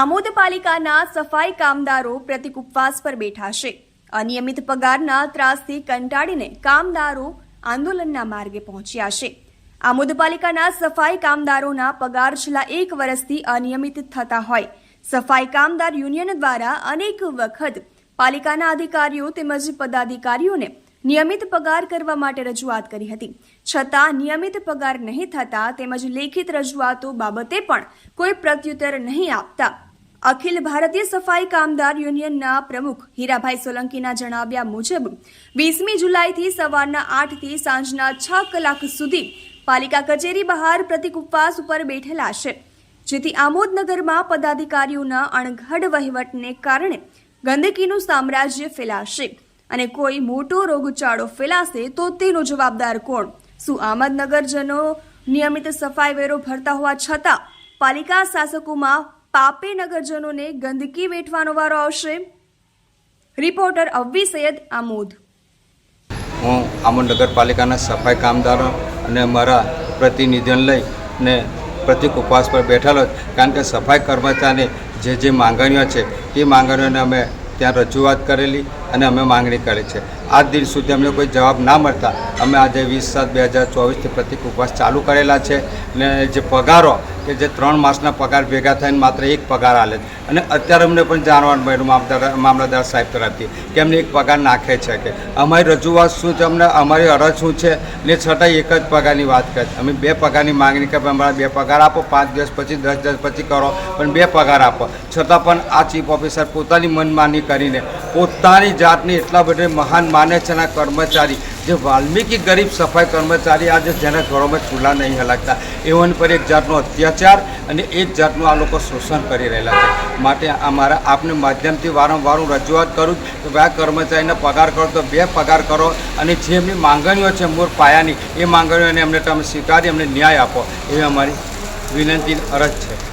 આમોદ પાલિકાના સફાઈ કામદારો પ્રતિક ઉપવાસ પર બેઠા છે. અનિયમિત પગારના ત્રાસથી કંટાળીને કામદારો આંદોલનના માર્ગે પહોંચ્યા છે. આમોદ પાલિકાના સફાઈ કામદારોના પગાર છેલ્લા એક વર્ષથી અનિયમિત થતા હોય. સફાઈ કામદાર યુનિયન દ્વારા અનેક વખત પાલિકાના અધિકારીઓ તેમજ પદાધિકારીઓને નિયમિત પગાર કરવા માટે રજૂઆત કરી હતી. છતાં નિયમિત પગાર નહીં થતા તેમજ લેખિત રજૂઆતો બાબતે પણ કોઈ પ્રત્યુત્તર નહીં આપતા અખિલ ભારતીય સફાઈ કામદાર યુનિયનના પ્રમુખ હીરાભાઈ સોલંકીના જણાવ્યા મુજબ, વીસમી જુલાઈથી સવારના આઠથી સાંજના છ કલાક સુધી પાલિકા કચેરી બહાર પ્રતિક ઉપવાસ ઉપર બેઠેલા છે, જેથી આમોદનગરમાં પદાધિકારીઓના અણઘડ વહીવટને કારણે ગંદકીનું સામ્રાજ્ય ફેલાશે અને કોઈ મોટો રોગચાળો ફેલાશે તો તેનો જવાબદાર કોણ? શું આમદનગરજનો નિયમિત સફાઈ વેરો ભરતા હોવા છતાં પાલિકા શાસકોમાં પાપે નગરજનોને ગંદકી વેઠવાનો વારો આવશે. રિપોર્ટર અવ્વી સૈયદ આમોદ. હું આમોદ નગરપાલિકાના સફાઈ કામદારો અને મારા પ્રતિનિધિઓને લઈને પ્રતિક ઉપવાસ પર બેઠેલો કારણ કે સફાઈ કર્મચારી જે જે માંગણીઓ છે, તે માંગણીઓને અમે ત્યાં રજૂઆત કરેલી અને અમે માંગણી કરી છે. આજ દિન સુધી અમને કોઈ જવાબ ના મળતા. અમે આજે વીસ સાત બે હજાર ચોવીસથી પ્રતિક ઉપવાસ ચાલુ કરેલા છે અને જે પગારો કે જે ત્રણ માસના પગાર ભેગા થઈને માત્ર એક પગાર આલે અને અત્યારે અમને પણ જાણવાનું મળ્યું મામલતદાર સાહેબ તરફથી કે એમને એક પગાર નાખે છે કે. અમારી રજૂઆત શું છે? અમને, અમારી અરજ શું છે? ને છતાંય એક જ પગારની વાત કરે અમે બે પગારની માંગણી કે અમારા બે પગાર આપો, પાંચ દિવસ પછી, દસ દિવસ પછી કરો, પણ બે પગાર આપો. છતાં પણ આ ચીફ ઓફિસર પોતાની મનમાની કરીને પોતાની જાતની એટલા બધા મહાન માને છે કર્મચારી. જે વાલ્મીકી ગરીબ સફાઈ કર્મચારી આજે જેના ઘરોમાં ચૂલા નહીં હલાકતા એઓની પર એક જાતનો અત્યાચાર અને એક જાતનું આ લોકો શોષણ કરી રહેલા છે. માટે અમારા આપને માધ્યમથી વારંવાર હું રજૂઆત કરું કે આ કર્મચારીને પગાર કરો તો બે પગાર કરો અને જે એમની માંગણીઓ છે મૂળ પાયાની, એ માંગણીઓને એમને તમે સ્વીકારી, એમને ન્યાય આપો. એવી અમારી વિનંતી અરજ છે.